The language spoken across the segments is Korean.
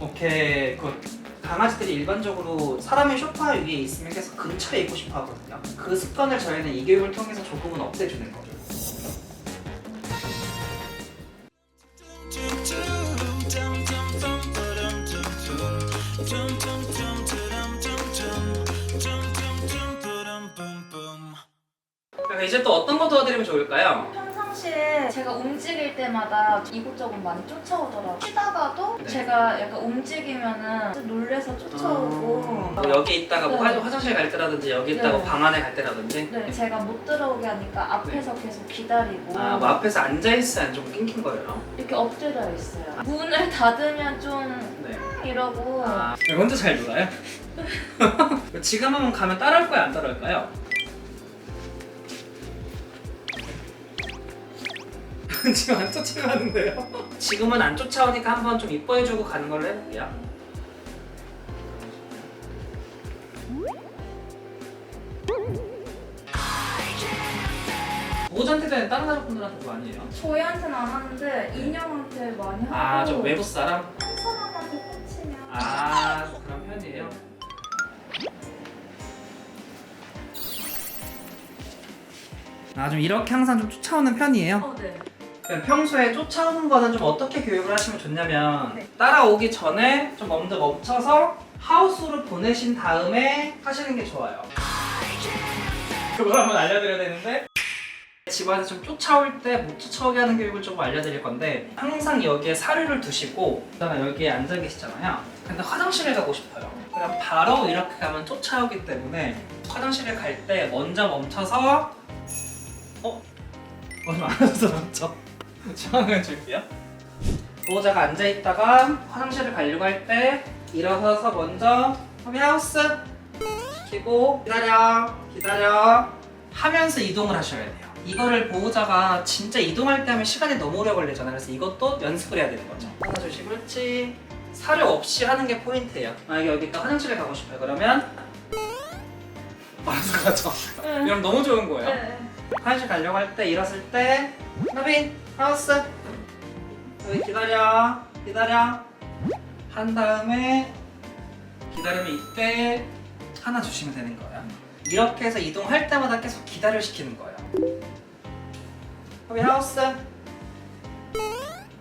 오케이. 굿 강아지들이 일반적으로 사람의 소파 위에 있으면 계속 근처에 있고 싶어 하거든요. 그 습관을 저희는 이 교육을 통해서 조금은 없애주는 거죠. 그러니까 이제 또 어떤 거 도와드리면 좋을까요? 평상시에 제가 움직일 때마다 이곳저곳 많이 쫓아오더라고요. 쉬다가도 네. 제가 약간 움직이면은 놀래서 쫓아오고 뭐 여기 있다가 뭐 네. 화- 화장실 갈 때라든지 여기 있다가 네. 방 안에 갈 때라든지 네, 제가 못 들어오게 하니까 앞에서 계속 기다리고 아, 뭐 앞에서 앉아있어야 좀 낑긴 거예요? 이렇게 엎드려 있어요. 문을 닫으면 좀 네 이러고 아, 혼자 잘 놀아요? 지금 한번 가면 따라올 거야 안 따라올까요? 지금 안 쫓아가는데요? 지금은 안 쫓아오니까 한번 좀 이뻐해주고 가는 걸로 해볼게요 보호자한테도 다른 가족분들한테도 많이 해요? 저희한테는 안 하는데 인형한테 많이 하고 아 저 외부 사람? 한 사람한테 꽂히면 아 그런 편이에요? 아 좀 이렇게 항상 좀 쫓아오는 편이에요? 어, 네. 그냥 평소에 쫓아오는 거는 좀 어떻게 교육을 하시면 좋냐면 네. 따라오기 전에 좀 먼저 멈춰서 하우스로 보내신 다음에 하시는 게 좋아요 그걸 한번 알려드려야 되는데 집안에서 좀 쫓아올 때 못 쫓아오게 하는 교육을 좀 알려드릴 건데 항상 여기에 사료를 두시고 그다음에 여기에 앉아 계시잖아요 근데 화장실에 가고 싶어요 그냥 바로 이렇게 가면 쫓아오기 때문에 화장실에 갈 때 먼저 멈춰서 어? 얼마 안 와서 멈춰 상황을 줄게요. 보호자가 앉아있다가 화장실을 가려고 할 때 일어서서 먼저 허비 하우스 시키고 기다려 기다려 하면서 이동을 하셔야 돼요. 이거를 보호자가 진짜 이동할 때 하면 시간이 너무 오래 걸리잖아요. 그래서 이것도 연습을 해야 되는 거죠. 하나 조심 그렇지. 사료 없이 하는 게 포인트예요. 만약에 여기가 화장실에 가고 싶어요. 그러면 알아서 가죠 이러면 너무 좋은 거예요. 네. 화장실 가려고 할 때 일었을 때 너빈 하우스 여기 기다려. 기다려. 한 다음에 기다리면 이때 하나 주시면 되는 거예요 이렇게 해서 이동할 때마다 계속 기다려 시키는 거예요 너빈 하우스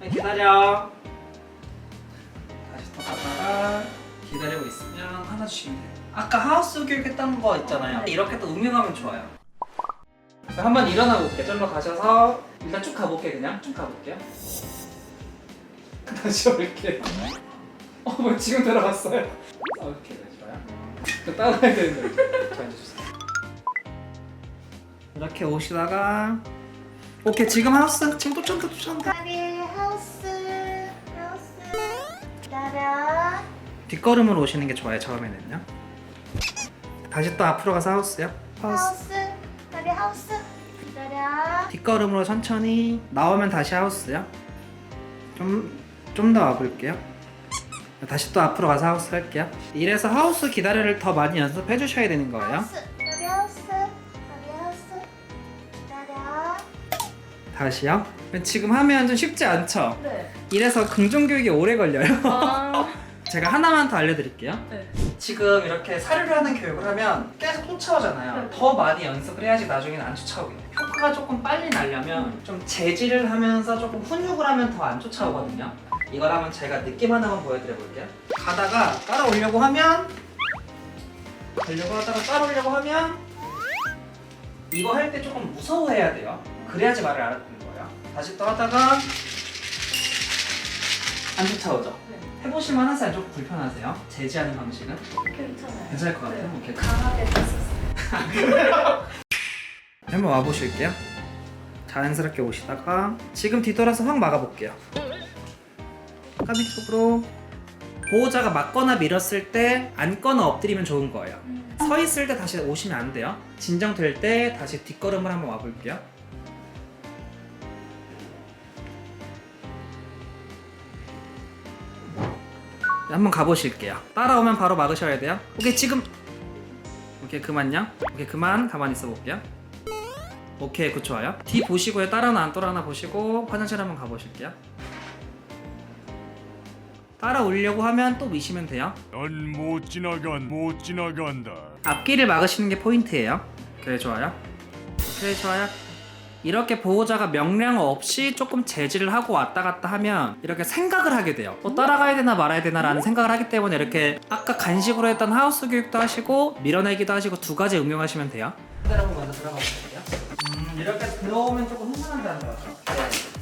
여기 기다려. 다시 또 가다가 기다리고 있으면 하나 주시면 돼요 아까 하우스 교육 했던 거 있잖아요. 이렇게 또 응용하면 좋아요 한번 일어나 볼게요. 절로 가셔서 일단 쭉 가볼게요. 그냥 쭉 가볼게요. 다시 올게요. 어, 뭐 지금 들어갔어요. 아, 좋아요. 또 따라야 되는데. 자, 앉아주세요. 이렇게 오시다가 오케이 지금 하우스 지금 또 쩐다 파리 하우스 하우스 기다려 뒷걸음으로 오시는 게 좋아요 처음에는요 다시 또 앞으로 가서 하우스요 하우스 하우스 파리 하우스 기다려 뒷걸음으로 천천히 나오면 다시 하우스요. 좀 좀 더 와볼게요. 다시 또 앞으로 가서 하우스 할게요. 이래서 하우스 기다려를 더 많이 연습해 주셔야 되는 거예요. 하우스 파리 하우스 파리 하우스 기다려 다시요. 지금 하면 좀 쉽지 않죠? 네 이래서 긍정 교육이 오래 걸려요. 아, 제가 하나만 더 알려드릴게요. 네. 지금 이렇게 사료를 하는 교육을 하면 계속 쫓아오잖아요. 네. 더 많이 연습을 해야지 나중에는 안 쫓아오게 돼요. 효과가 조금 빨리 나려면 좀 재질을 하면서 조금 훈육을 하면 더 안 쫓아오거든요. 이걸 한번 제가 느낌 하나만 보여드려 볼게요. 가다가 따라오려고 하면 가려고 하다가 따라오려고 하면 이거 할 때 조금 무서워해야 돼요. 그래야지 말을 알아듣는 거예요. 다시 또 하다가 안 쫓아오죠. 네. 해보실만 하세요? 조금 불편하세요? 제지하는 방식은? 괜찮아요 괜찮을 것 같아요? 네. 오케이. 강하게 됐었어요 한번 와보실게요. 자연스럽게 오시다가 지금 뒤돌아서 확 막아볼게요. 까비 쪽으로 보호자가 맞거나 밀었을 때 앉거나 엎드리면 좋은 거예요. 음. 서 있을 때 다시 오시면 안 돼요. 진정될 때 다시 뒷걸음을 한번 와볼게요. 한번 가보실게요. 따라오면 바로 막으셔야 돼요. 오케이 지금 오케이 그만요. 오케이 그만 가만히 있어 볼게요. 오케이 굿 좋아요. 뒤 보시고요. 따라나 안 따라나 보시고 화장실 한번 가보실게요. 따라오려고 하면 또 미시면 돼요. 넌 못 지나간 못 지나간다. 앞길을 막으시는 게 포인트예요. 그래 좋아요. 그래 좋아요. 이렇게 보호자가 명령 없이 조금 제지를 하고 왔다 갔다 하면 이렇게 생각을 하게 돼요. 뭐 따라가야 되나 말아야 되나라는 생각을 하기 때문에 이렇게 아까 간식으로 했던 하우스 교육도 하시고 밀어내기도 하시고 두 가지 응용하시면 돼요. 그대로 먼저 들어가 볼게요. 음 이렇게 들어오면 조금 흥분한다는 거죠. 네.